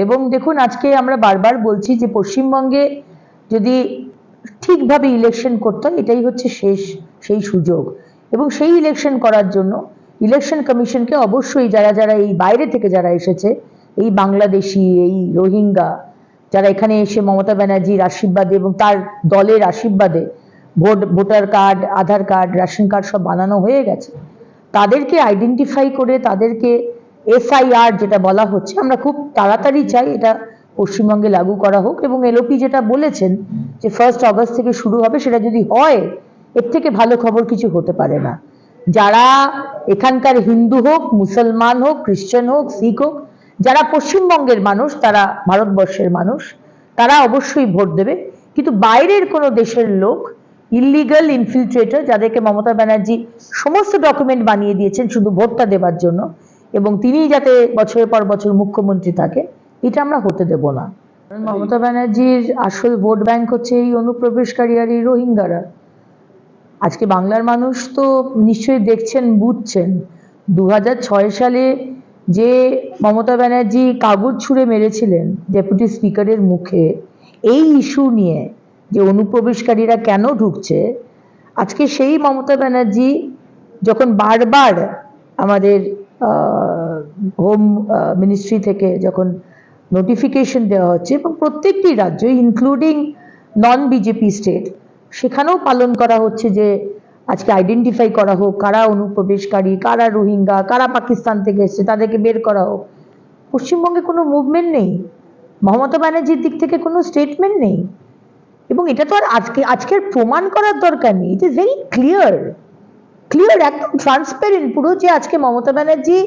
এবং দেখুন, আজকে আমরা বারবার বলছি যে পশ্চিমবঙ্গে যদি ঠিকভাবে ইলেকশন করতে এটাই হচ্ছে শেষ, সেই সুযোগ। এবং সেই ইলেকশন করার জন্য ইলেকশন কমিশনকে অবশ্যই যারা যারা এই বাইরে থেকে যারা এসেছে, এই বাংলাদেশি, এই রোহিঙ্গা, যারা এখানে এসে মমতা ব্যানার্জির আশীর্বাদে এবং তার দলের আশীর্বাদে vote, voter card, Aadhaar card, ration card সব বানানো হয়ে গেছে, তাদেরকে আইডেন্টিফাই করে, তাদেরকে এসআইআর যেটা বলা হচ্ছে, আমরা খুব তাড়াতাড়ি চাই এটা পশ্চিমবঙ্গে লাগু করা হোক এবং এলওপি যেটা বলেছেন যে ফার্স্ট অগস্ট থেকে শুরু হবে, সেটা যদি হয়, এর থেকে ভালো খবর কিছু হতে পারে না। যারা এখানকার হিন্দু হোক, মুসলমান হোক খ্রিস্টান হোক, শিখ হোক, যারা পশ্চিমবঙ্গের মানুষ, তারা ভারতবর্ষের মানুষ, তারা অবশ্যই ভোট দেবে। কিন্তু বাইরের কোনো দেশের লোক ইলিগাল ইনফিলট্রেটর যাদেরকে মমতা ব্যানার্জি সমস্ত ডকুমেন্ট বানিয়ে দিয়েছেন শুধু ভোটটা দেবার জন্য এবং তিনি যাতে বছরের পর বছর মুখ্যমন্ত্রী থাকে, এটা আমরা হতে দেব না। মমতা ব্যানার্জির আসল ভোট ব্যাংক হচ্ছে এই অনুপ্রবেশকারী আর এই রোহিঙ্গারা। আজকে বাংলার মানুষ তো নিশ্চয়ই দেখছেন, বুঝছেন। দু সালে যে মমতা ব্যানার্জি কাগজ ছুঁড়ে মেরেছিলেন ডেপুটি স্পিকারের মুখে, এই ইস্যু নিয়ে যে অনুপ্রবেশকারীরা কেন ঢুকছে, আজকে সেই মমতা ব্যানার্জি যখন বারবার আমাদের হোম মিনিস্ট্রি থেকে যখন নোটিফিকেশন দেওয়া হচ্ছে এবং প্রত্যেকটি রাজ্য ইনক্লুডিং নন বিজেপি স্টেট সেখানেও পালন করা হচ্ছে যে আজকে আইডেন্টিফাই করা হোক, কারা অনুপ্রবেশকারী, কারা রোহিঙ্গা, কারা পাকিস্তান থেকে এসছে, তাদেরকে বের করা হোক। পশ্চিমবঙ্গে কোনো মুভমেন্ট নেই। মমতা ব্যানার্জির দিক থেকে কোনো স্টেটমেন্ট নেই। এবং এটা তো আর আজকে, আজকের প্রমাণ করার দরকার নেই। It is very clear clear একদম ট্রান্সপারেন্ট পুরো যে আজকে মমতা ব্যানার্জি,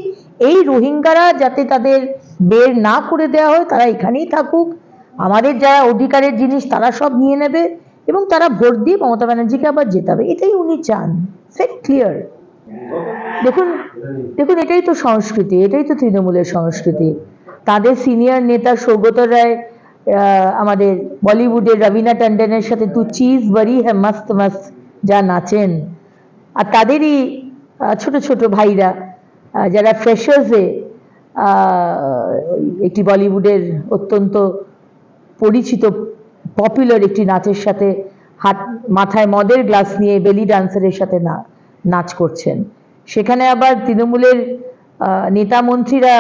এই রোহিঙ্গারা যাতে তাদের বের না করে দেওয়া হয়, তারা এখানেই থাকুক। আমাদের যারা অধিকারের জিনিস, তারা সব নিয়ে নেবে এবং তারা ভোট দিয়ে মমতা ব্যানার্জিকে আবার জেতাবে। এটাই উনি চান। ভেরি ক্লিয়ার দেখুন দেখুন, এটাই তো সংস্কৃতি, এটাই তো তৃণমূলের সংস্কৃতি। তাদের সিনিয়র নেতা সৌগত রায় আমাদের বলিউডের রবিনা টন্ডনের সাথে তু চিজ বড়ি হ্যাঁ মস্ত মস্ত, যা নাচেন। আর তাদেরই ছোট ছোট ভাইরা যারা ফ্রেশার্সে একটি বলিউডের অত্যন্ত পরিচিত পপুলার একটি নাচের সাথে হাত, মাথায় মদের গ্লাস নিয়ে বেলি ডান্সারের সাথে না, নাচ করছেন। সেখানে আবার তৃণমূলের নেতা মন্ত্রীরা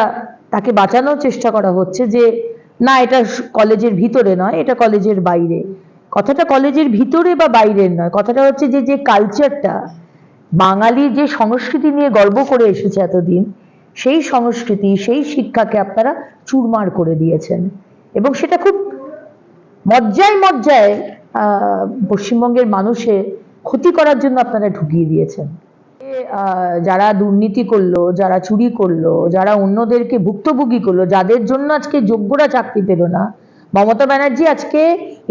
তাকে বাঁচানোর চেষ্টা করা হচ্ছে যে, না, এটা কলেজের ভিতরে নয়, এটা কলেজের বাইরে। কথাটা কলেজের ভিতরে বা বাইরের নয়, কথাটা হচ্ছে যে যে কালচারটা বাঙালির যে সংস্কৃতি নিয়ে গর্ব করে এসেছে এতদিন, সেই সংস্কৃতি, সেই শিক্ষাকে আপনারা চুরমার করে দিয়েছেন। এবং সেটা খুব মজ্জায় মজ্জায় পশ্চিমবঙ্গের মানুষে ক্ষতি করার জন্য আপনারা ঢুকিয়ে দিয়েছেন। যারা দুর্নীতি করল, যারা চুরি করল, যারা অন্যদেরকে ভুক্তভোগী করল, যাদের জন্য আজকে যোগ্যরা চাকরি পেল না মমতা ব্যানার্জি আজকে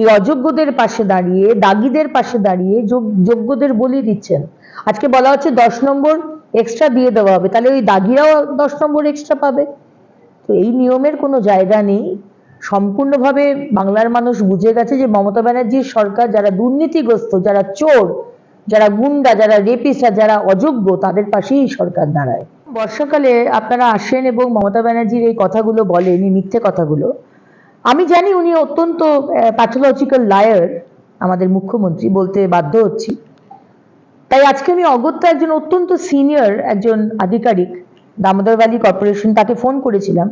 এই অযোগ্যদের পাশে দাঁড়িয়ে, দাগিদের পাশে দাঁড়িয়ে যোগ্যদের বলি দিচ্ছেন। আজকে বলা হচ্ছে দশ নম্বর এক্সট্রা দিয়ে দেওয়া হবে। তাহলে ওই দাগিরাও দশ নম্বর এক্সট্রা পাবে। তো এই নিয়মের কোনো জায়গা নেই। সম্পূর্ণভাবে বাংলার মানুষ বুঝে গেছে যে মমতা ব্যানার্জির সরকার যারা দুর্নীতিগ্রস্ত, যারা চোর, যারা গুন্ডা, যারা রেপিস্ট যারা অযোগ্য, তাদের পাশেই সরকার দাঁড়ায়। বর্ষাকালে আপনারা আসেন এবং মমতা ব্যানার্জির এই কথাগুলো বলেন, এই মিথ্যে কথাগুলো। আমি জানি উনি অত্যন্ত প্যাথোলজিক্যাল লায়ার আমাদের মুখ্যমন্ত্রী বলতে বাধ্য হচ্ছি। তাই আজকে আমি অগত্যা একজন অত্যন্ত সিনিয়র একজন আধিকারিক, দামোদর ভ্যালি কর্পোরেশন তাকে ফোন করেছিলাম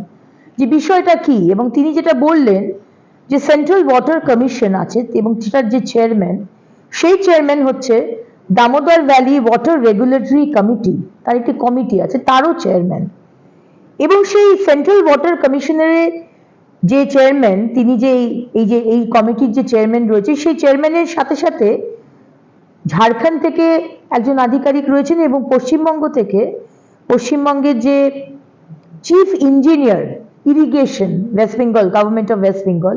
যে বিষয়টা কি? এবং তিনি যেটা বললেন যে সেন্ট্রাল ওয়াটার কমিশন আছে এবং সেটার যে চেয়ারম্যান সেই চেয়ারম্যান হচ্ছে Damodar Valley water regulatory committee তার একটি কমিটি আছে, তারও চেয়ারম্যান এবং সেই সেন্ট্রাল ওয়াটার কমিশনারের যে চেয়ারম্যান তিনি যে এই- যে, এই কমিটির যে চেয়ারম্যান রয়েছে, সেই চেয়ারম্যানের সাথে সাথে ঝাড়খণ্ড থেকে একজন আধিকারিক রয়েছেন এবং পশ্চিমবঙ্গ থেকে পশ্চিমবঙ্গের যে chief engineer irrigation West Bengal government of West Bengal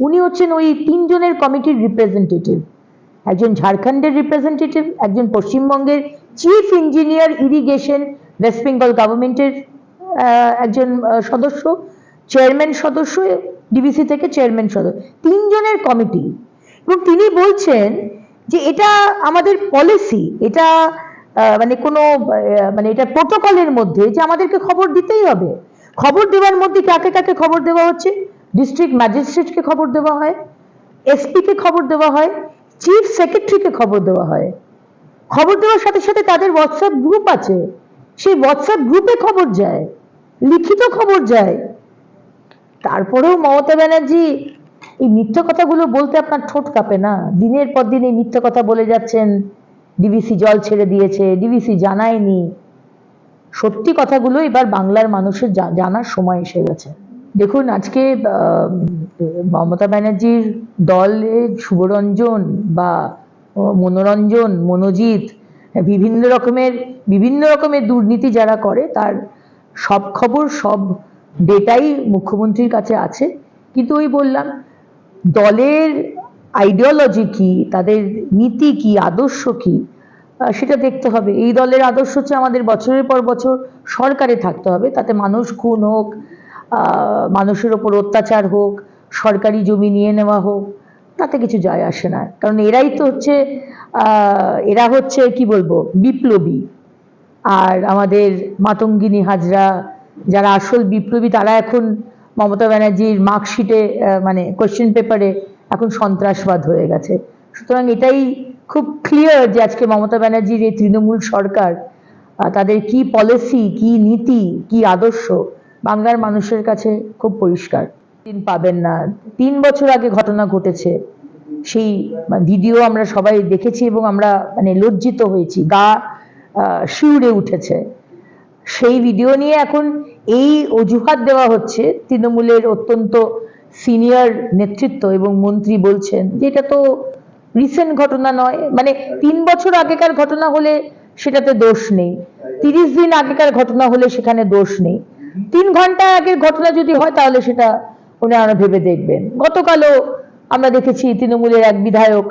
উনি হচ্ছেন ওই তিনজনের কমিটির রিপ্রেজেন্টেটিভ একজন ঝাড়খণ্ডের রিপ্রেজেন্টেটিভ একজন পশ্চিমবঙ্গের chief engineer irrigation West Bengal গভর্নমেন্টের একজন সদস্য। চেয়ারম্যান সদস্য ডিবিসি থেকে চেয়ারম্যান সদস্য, তিনজনের কমিটি এবং তিনি বলছেন যে এটা আমাদের পলিসি এটা মানে কোনো মানে এটা প্রোটোকলের মধ্যে যে আমাদেরকে খবর দিতেই হবে। খবর দেওয়ার মধ্যে কাকে কাকে খবর দেওয়া হচ্ছে? ডিস্ট্রিক্ট ম্যাজিস্ট্রেটকে খবর দেওয়া হয় এসপি কে খবর দেওয়া হয় চিফ সেক্রেটারিকে খবর দেওয়া হয়। খবর দেওয়ার সাথে সাথে তাদের হোয়াটসঅ্যাপ গ্রুপ আছে। সেই হোয়াটসঅ্যাপ গ্রুপে খবর যায়, লিখিত খবর যায়। তারপরেও মমতা ব্যানার্জি এই মিথ্যে কথাগুলো বলতে আপনার ঠোঁট কাঁপে না? দিনের পর দিন এই মিথ্যে কথা বলে যাচ্ছেন। ডিবিসি জল ছেড়ে দিয়েছে, ডিবিসি জানায়নি। সত্যি কথাগুলো এবার বাংলার মানুষের জানার সময় এসে গেছে। দেখুন, আজকে মমতা ব্যানার্জির দলে শুভরঞ্জন বা মনোরঞ্জন, মনোজিৎ, বিভিন্ন রকমের বিভিন্ন রকমের দুর্নীতি যারা করে, তার সব খবর, সব ডেটাই মুখ্যমন্ত্রীর কাছে আছে। কিন্তু ওই বললাম, দলের আইডিওলজি কি, তাদের নীতি কি, আদর্শ কি সেটা দেখতে হবে। এই দলের আদর্শ হচ্ছে আমাদের বছরের পর বছর সরকারে থাকতে হবে। তাতে মানুষ খুন হোক মানুষের ওপর অত্যাচার হোক, সরকারি জমি নিয়ে নেওয়া হোক, তাতে কিছু যায় আসে না। কারণ এরাই তো হচ্ছে এরা হচ্ছে, কি বলব, বিপ্লবী। আর আমাদের মাতঙ্গিনী হাজরা যারা আসল বিপ্লবী, তারা এখন মমতা ব্যানার্জির মার্কশিটে মানে কোয়েশ্চেন পেপারে এখন সন্ত্রাসবাদ হয়ে গেছে। সুতরাং এটাই খুব ক্লিয়ার যে আজকে মমতা ব্যানার্জির এই তৃণমূল সরকার তাদের কি পলিসি কি নীতি, কি আদর্শ, বাংলার মানুষের কাছে খুব পরিষ্কার। দিন পাবেন না। তিন বছর আগে ঘটনা ঘটেছে। সেই ভিডিও আমরা সবাই দেখেছি এবং আমরা মানে লজ্জিত হয়েছি। গা শিউরে উঠেছে। সেই ভিডিও নিয়ে এখন এই অজুহাত দেওয়া হচ্ছে তৃণমূলের অত্যন্ত সিনিয়র নেতৃত্ব এবং মন্ত্রী বলছেন যে এটা তো রিসেন্ট ঘটনা নয়। মানে তিন বছর আগেকার ঘটনা হলে সেটাতে দোষ নেই। তিরিশ দিন আগেকার ঘটনা হলে সেখানে দোষ নেই। তিন ঘণ্টা আগের ঘটনা যদি হয় তাহলে সেটা ওনারা ভেবে দেখবেন। গতকালও আমরা দেখেছি তৃণমূলের এক বিধায়ক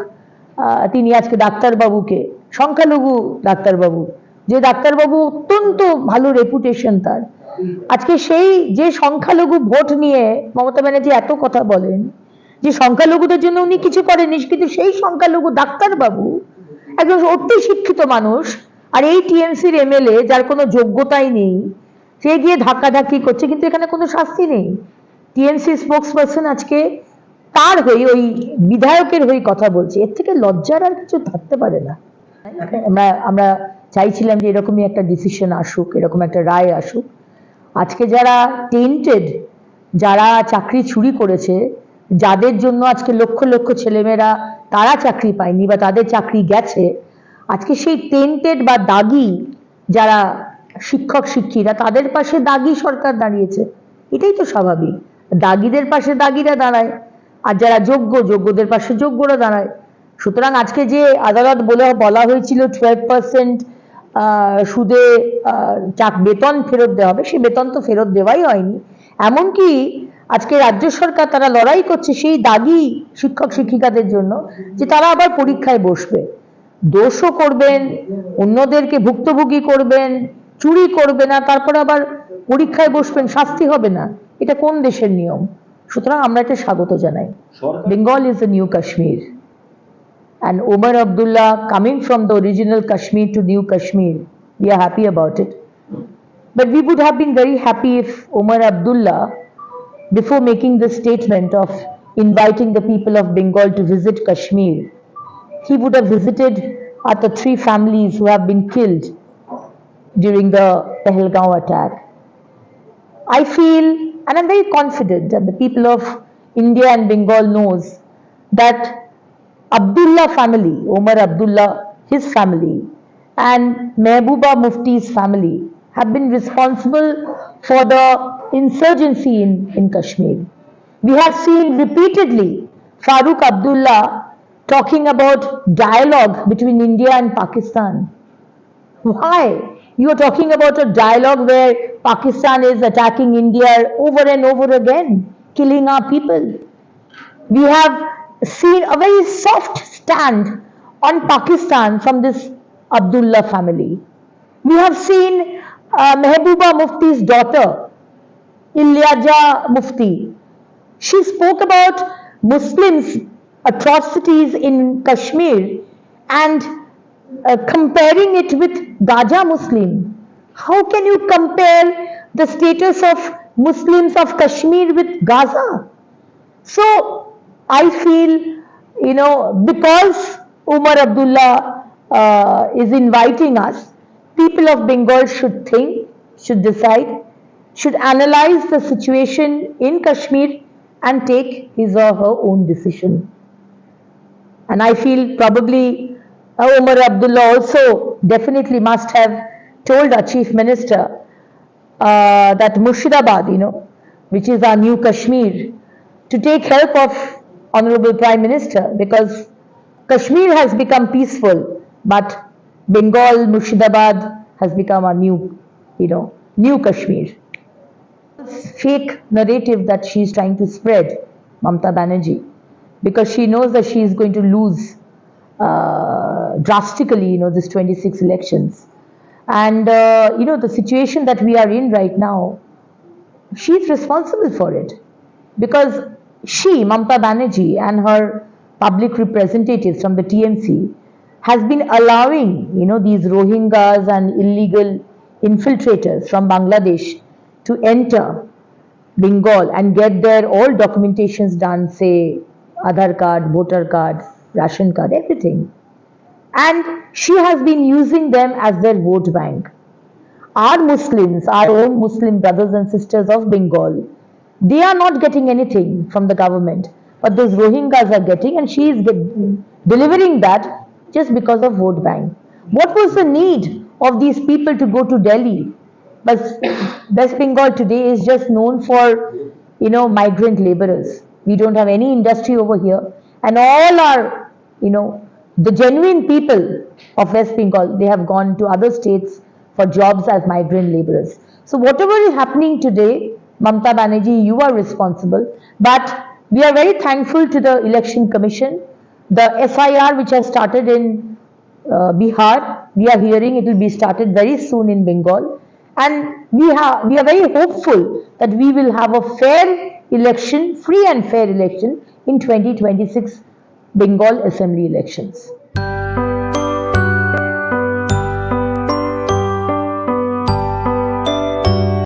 তিনি আজকে ডাক্তারবাবুকে, সংখ্যালঘু ডাক্তারবাবু যে ডাক্তারবাবু অত্যন্ত ভালো রেপুটেশন তার। আজকে সেই যে সংখ্যালঘু ভোট নিয়ে মমতা ব্যানার্জি এত কথা বলেন, যে সংখ্যালঘুদের জন্য উনি কিছু করেনি কিন্তু সেই সংখ্যালঘু ডাক্তারবাবু একজন অতি শিক্ষিত মানুষ, আর এই টিএমসির এমএলএ যার কোনো যোগ্যতাই নেই, সে গিয়ে ধাক্কাধাক্কি করছে, কিন্তু এখানে কোনো শাস্তি নেই। টিএমসি স্পোক্স পার্সন আজকে তার হয়ে, ওই বিধায়কের হয়ে কথা বলছে। এর থেকে লজ্জার আর কিছু থাকতে পারে না। আমরা আমরা চাইছিলাম যে এরকমই একটা ডিসিশন আসুক, এরকম একটা রায় আসুক। আজকে যারা টেন্টেড যারা চাকরি চুরি করেছে, যাদের জন্য আজকে লক্ষ লক্ষ ছেলেমেয়েরা তারা চাকরি পায়নি বা তাদের চাকরি গেছে, আজকে সেই টেন্টেড বা দাগি যারা শিক্ষক, শিক্ষিকা, তাদের পাশে দাগি সরকার দাঁড়িয়েছে। এটাই তো স্বাভাবিক। দাগিদের পাশে দাগিরা দাঁড়ায়, আর যারা যোগ্য, যোগ্যদের পাশে যোগ্যরা দাঁড়ায়। সুতরাং আজকে যে আদালত বলে বলা হয়েছিল টুয়েলভ পার্সেন্ট সুদে আহ, চাক বেতন ফেরত দেওয়া হবে সেই বেতন তো ফেরত দেওয়াই হয়নি। এমনকি আজকে রাজ্য সরকার তারা লড়াই করছে সেই দাগি শিক্ষক শিক্ষিকাদের জন্য যে তারা আবার পরীক্ষায় বসবে। দোষও করবেন অন্যদেরকে ভুক্তভোগী করবেন চুরি করবে না তারপরে আবার পরীক্ষায় বসবেন শাস্তি হবে না। এটা কোন দেশের নিয়ম? সুতরাং আমরা এটা স্বাগত জানাই। Bengal is is new Kashmir. And Omar Abdullah coming from the original Kashmir to new Kashmir, we are happy about it. But we would have been very happy if Omar Abdullah, before making the statement of inviting the people of Bengal to visit Kashmir, he would have visited at the three families who have been killed during the Pahalgaon attack. I feel, and I'm very confident that the people of India and Bengal knows that Abdullah family, Omar Abdullah, his family, and Mehbooba Mufti's family have been responsible for the insurgency in, in Kashmir. We have seen repeatedly Farooq Abdullah talking about dialogue between India and Pakistan. Why? You are talking about a dialogue where Pakistan is attacking India over and over again, killing our people. We have seen a very soft stand on Pakistan from this Abdullah family. We have seen uh, Mehbooba Mufti's daughter, Ilyaja Mufti. She spoke about Muslims' atrocities in Kashmir and uh, comparing it with Gaja Muslim. How can you compare the status of Muslims of Kashmir with Gaza. So I feel, you know, because Umar Abdullah uh, is inviting us, people of Bengal should think, should decide, should analyze the situation in Kashmir and take his or her own decision. And I feel probably uh, Umar Abdullah also definitely must have told our chief minister uh, that Murshidabad, you know, which is our new Kashmir, to take help of Honorable Prime Minister because Kashmir has become peaceful, but Bengal, Mushidabad has become a new, you know, new Kashmir. Fake narrative that she is trying to spread, Mamta Banerjee, because she knows that she is going to lose uh, drastically, you know, this 26 elections. And, uh, you know, the situation that we are in right now, she is responsible for it because she, Mamta Banerjee, and her public representatives from the TMC has been allowing, you know, these Rohingyas and illegal infiltrators from Bangladesh to enter Bengal and get their all documentations done, say Aadhaar card, voter card, ration card, everything. And she has been using them as their vote bank. Our Muslims, our own Muslim brothers and sisters of Bengal, they are not getting anything from the government, but those Rohingyas are getting, and she is get, delivering that just because of vote bank. What was the need of these people to go to Delhi? But West Bengal today is just known for, you know, migrant laborers. We don't have any industry over here, and all our, you know, the genuine people of West Bengal, they have gone to other states for jobs as migrant laborers. So whatever is happening today, Mamta Banerjee, you are responsible. But we are very thankful to the Election Commission. The SIR which has started in uh, Bihar, we are hearing it will be started very soon in Bengal. And we, have, we are very hopeful that we will have a fair election, free and fair election in 2026 Bengal assembly elections.